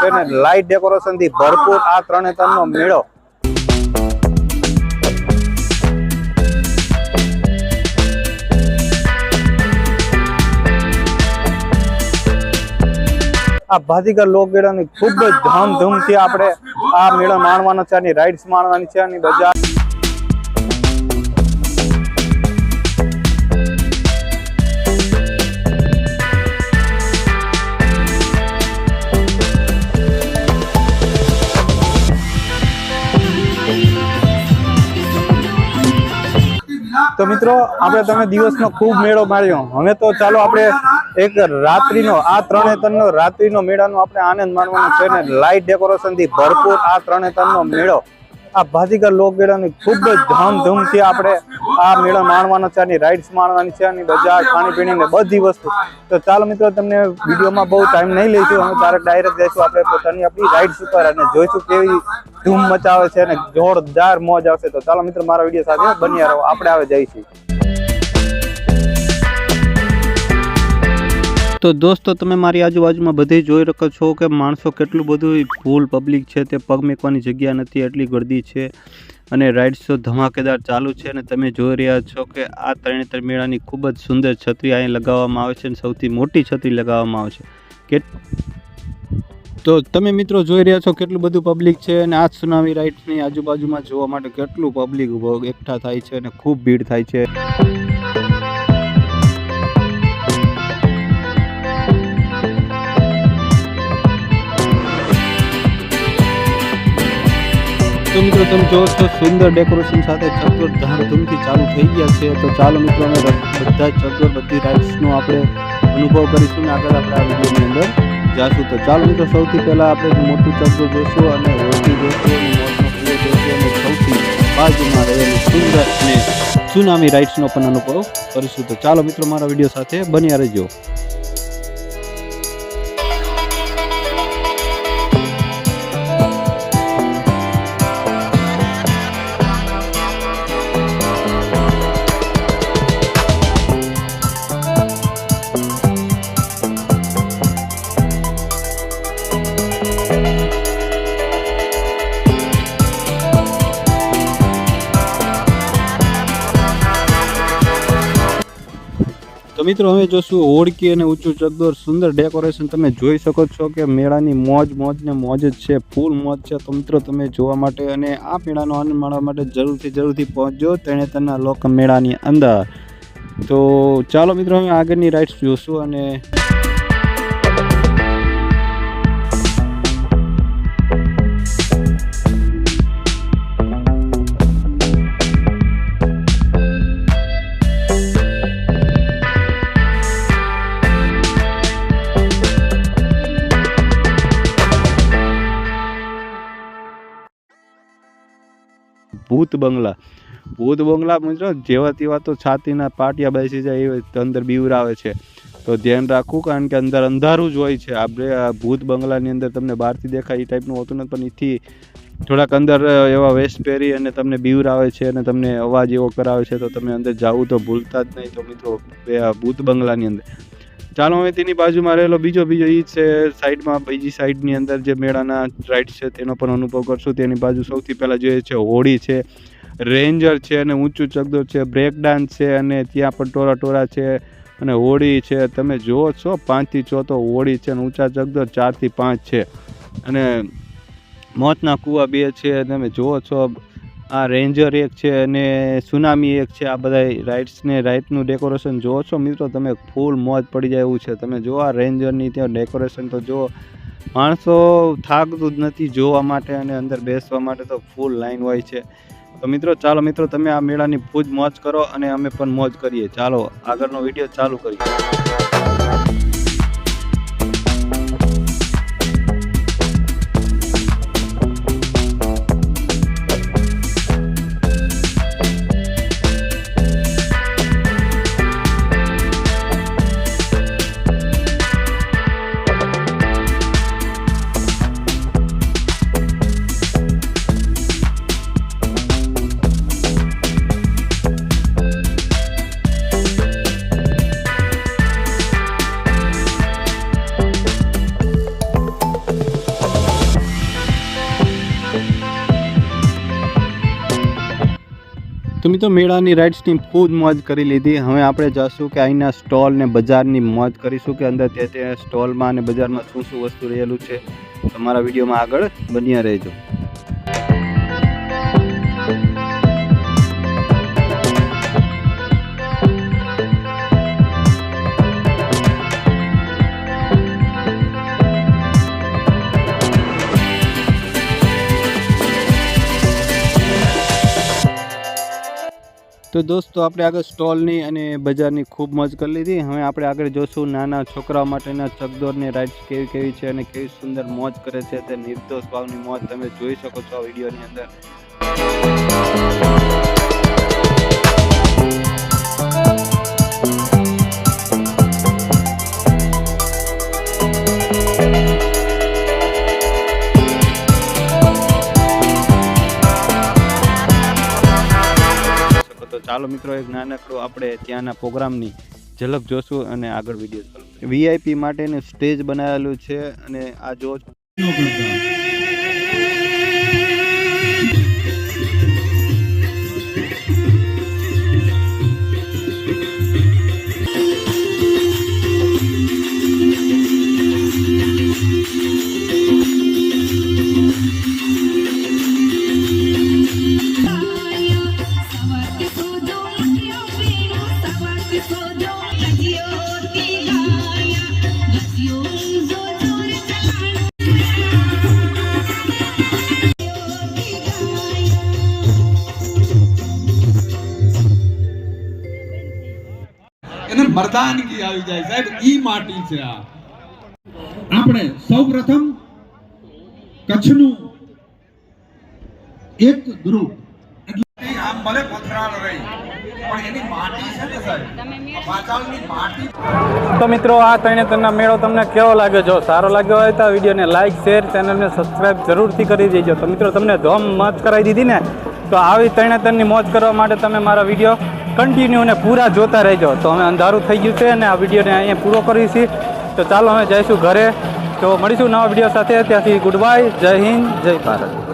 છે ને લાઇટ ડેકોરેશનથી ભરપૂર આ તરણેતરનો મેળો. આ ભાતીગર લોકમેળાની ખૂબ જ ધામધૂમથી આપણે આ મેળો માણવાનો છે, આની રાઇડ્સ માણવાની છે, આની બજાર તો મિત્રો, આપણે તમે દિવસનો ખૂબ મેળો માર્યો. હવે તો ચાલો આપણે એક રાત્રિનો, આ ત્રણેતરનો રાત્રિનો મેળાનો આપણે આનંદ માણવાનો છે ને લાઇટ ડેકોરેશનથી ભરપૂર આ ત્રણેતરનો મેળો. આ ભાજીગર લોકમેળાની ખૂબ જ ધામધૂમથી આપણે આ મેળો માણવાનો છે, આની રાઇડ્સ માણવાની છે, આની બજાર, ખાણીપીણીને બધી વસ્તુ. તો ચાલો મિત્રો, તમને વિડીયોમાં બહુ ટાઈમ નહીં લઈશું અમે તારે ડાયરેક્ટ જઈશું. આપણે પોતાની આપણી રાઇડ્સ ઉપર અને જોઈશું કેવી ધૂમ મચાવે છે અને જોરદાર મોજ આવશે તો ચાલો મિત્રો, મારા વીડિયો સાથે બન્યા રહો. આપણે આવે જઈશું. તો દોસ્તો, તમે મારી આજુબાજુમાં બધે જોઈ શકો છો કે માણસો કેટલું બધું ફૂલ પબ્લિક છે, તે પગ મેકવાની જગ્યા નથી, એટલી ગર્દી છે અને રાઇડ્સ તો ધમાકેદાર ચાલુ છે અને તમે જોઈ રહ્યા છો કે આ તરણેતર મેળાની ખૂબ જ સુંદર છત્રી અહીં લગાવવામાં આવે છે અને સૌથી મોટી છત્રી લગાવવામાં આવે છે. કે તો તમે મિત્રો જોઈ રહ્યા છો કેટલું બધું પબ્લિક છે અને આ સુનામી રાઇડ્સની આજુબાજુમાં જોવા માટે કેટલું પબ્લિક એકઠા થાય છે અને ખૂબ ભીડ થાય છે. તો મિત્રો તમે જોવો છો, સુંદર ડેકોરેશન સાથે ચકડોળ ધામધૂમથી ચાલુ થઈ ગયા છે. તો ચાલો મિત્રો અમે બધા જ બધી રાઇડ્સનો આપણે અનુભવ કરીશું ને આગળ આપણે આ વિડીયોની અંદર જાશું તો ચાલો મિત્રો, સૌથી પહેલાં આપણે મોટું ચકડોળ જોશું અને હોટી જોશું અને સૌથી બાજુમાં રહેલું સુંદર અને સુનામી રાઇડ્સનો પણ અનુભવ કરીશું. તો ચાલો મિત્રો, મારા વીડિયો સાથે બન્યા રહેજો. મિત્રો, હવે જોશું ઓળકી અને ઊંચું ચકદોર સુંદર ડેકોરેશન તમે જોઈ શકો છો કે મેળાની મોજ મોજ ને મોજ જ છે. ફૂલ મોજ છે. તો મિત્રો, તમે જોવા માટે અને આ મેળાનો આનંદ માણવા માટે જરૂરથી જરૂરથી પહોંચજો. તરણેતરના લોક મેળાની અંદર. તો ચાલો મિત્રો, હવે આગળની રાઇડ્સ જોશું અને ભૂત બંગલા. ભૂત બંગલા મિત્રો જેવા તેવા તો છાતીના પાટિયા બેસી જાય એ અંદર બીવરાવે છે. તો ધ્યાન રાખવું કારણ કે અંદર અંધારું જ હોય છે. આપણે ભૂત બંગલાની અંદર તમને બહારથી દેખાય એ ટાઈપનું હોતું નથી, પણ એથી થોડાક અંદર એવા વેસ્ટ પહેરી અને તમને બીવરાવે છે અને તમને અવાજ એવો કરાવે છે તો તમે અંદર જાવ તો ભૂલતા જ નહીં. તો મિત્રો ભૂત બંગલાની અંદર ચાલો હવે તેની બાજુમાં રહેલો બીજો બીજો એ છે સાઈડમાં, બીજી સાઈડની અંદર જે મેળાના રાઇડ છે તેનો પણ અનુભવ કરશું. તેની બાજુ સૌથી પહેલાં જોઈએ છે હોળી છે, રેન્જર છે અને ઊંચું ચગદો છે, બ્રેક ડાન્સ છે અને ત્યાં પણ ટોરા ટોરા છે અને હોળી છે. તમે જુઓ છો પાંચથી છ તો હોળી છે અને ઊંચા ચગદો ચારથી પાંચ છે. અને મોતના કૂવા બે છે. તમે જુઓ છો આ રેન્જર એક છે અને સુનામી એક છે. આ બધા રાઇડ્સને રાઇડનું ડેકોરેશન જુઓ છો મિત્રો, તમે ફૂલ મોજ પડી જાય એવું છે. તમે જુઓ આ રેન્જરની ત્યાં ડેકોરેશન તો જુઓ માણસો થાકતું જ નથી જોવા માટે અને અંદર બેસવા માટે તો ફૂલ લાઈન હોય છે. તો મિત્રો, ચાલો મિત્રો, તમે આ મેળાની ફૂજ મોજ કરો અને અમે પણ મોજ કરીએ. ચાલો, આગળનો વીડિયો ચાલુ કરીએ. તો મિત્રો મેળાની રાઇડ્સની ખૂબ મોજ કરી લીધી. હવે આપણે જઈશું કે અહીંના સ્ટોલ ને બજારની મોજ કરીશું કે અંદર તે તે સ્ટોલમાં અને બજારમાં શું શું વસ્તુ રહેલું છે. તમારા વિડીયોમાં આગળ બન્યા રહેજો. તો દોસ્તો, આપણે આગળ સ્ટોલની અને બજારની ખૂબ મોજ કરી લીધી. હવે આપણે આગળ જોશું નાના છોકરાઓ માટેના ચકદોરની રાઇડ્સ કેવી કેવી છે અને કેવી સુંદર મોજ કરે છે તે નિર્દોષ ભાવની મોજ તમે જોઈ શકો છો આ વિડીયોની અંદર. તો ચાલો મિત્રો, એક નાનકડું આપણે ત્યાંના પ્રોગ્રામની ઝલક જોશું અને આગળ વીડિયો વીઆઈપી માટેનું સ્ટેજ બનાવેલું છે અને આ જો મરદાનગી આવી જાય. સાહેબ ઈ માટી છે આ. આપણે સૌપ્રથમ કચ્છનું એક ગ્રુપ ઈ આમ ભલે પથરાળ રહી પણ એની માટી છે ને સાહેબ? પાતાળની માટી તો મિત્રો આ ત્રણે ત્રણના મેળો તમને કેવો લાગ્યો? જો સારો લાગ્યો હોય તો વિડીયોને લાઇક શેર ચેનલને સબસ્ક્રાઇબ જરૂરથી કરી દેજો. તો મિત્રો તમને ધોમ મોજ કરાવી દીધી ને? તો આવી ત્રણે ત્રણની મોજ કરવા માટે તમે મારા વીડિયો કન્ટિન્યુ અને પૂરા જોતા રહેજો. તો અમે અંધારું થઈ ગયું છે અને આ વિડીયોને અહીંયા પૂરો કરીએ છીએ. તો ચાલો અમે જઈશું ઘરે. તો મળીશું નવા વીડિયો સાથે. ત્યાંથી ગુડ બાય જય હિન્દ. જય ભારત.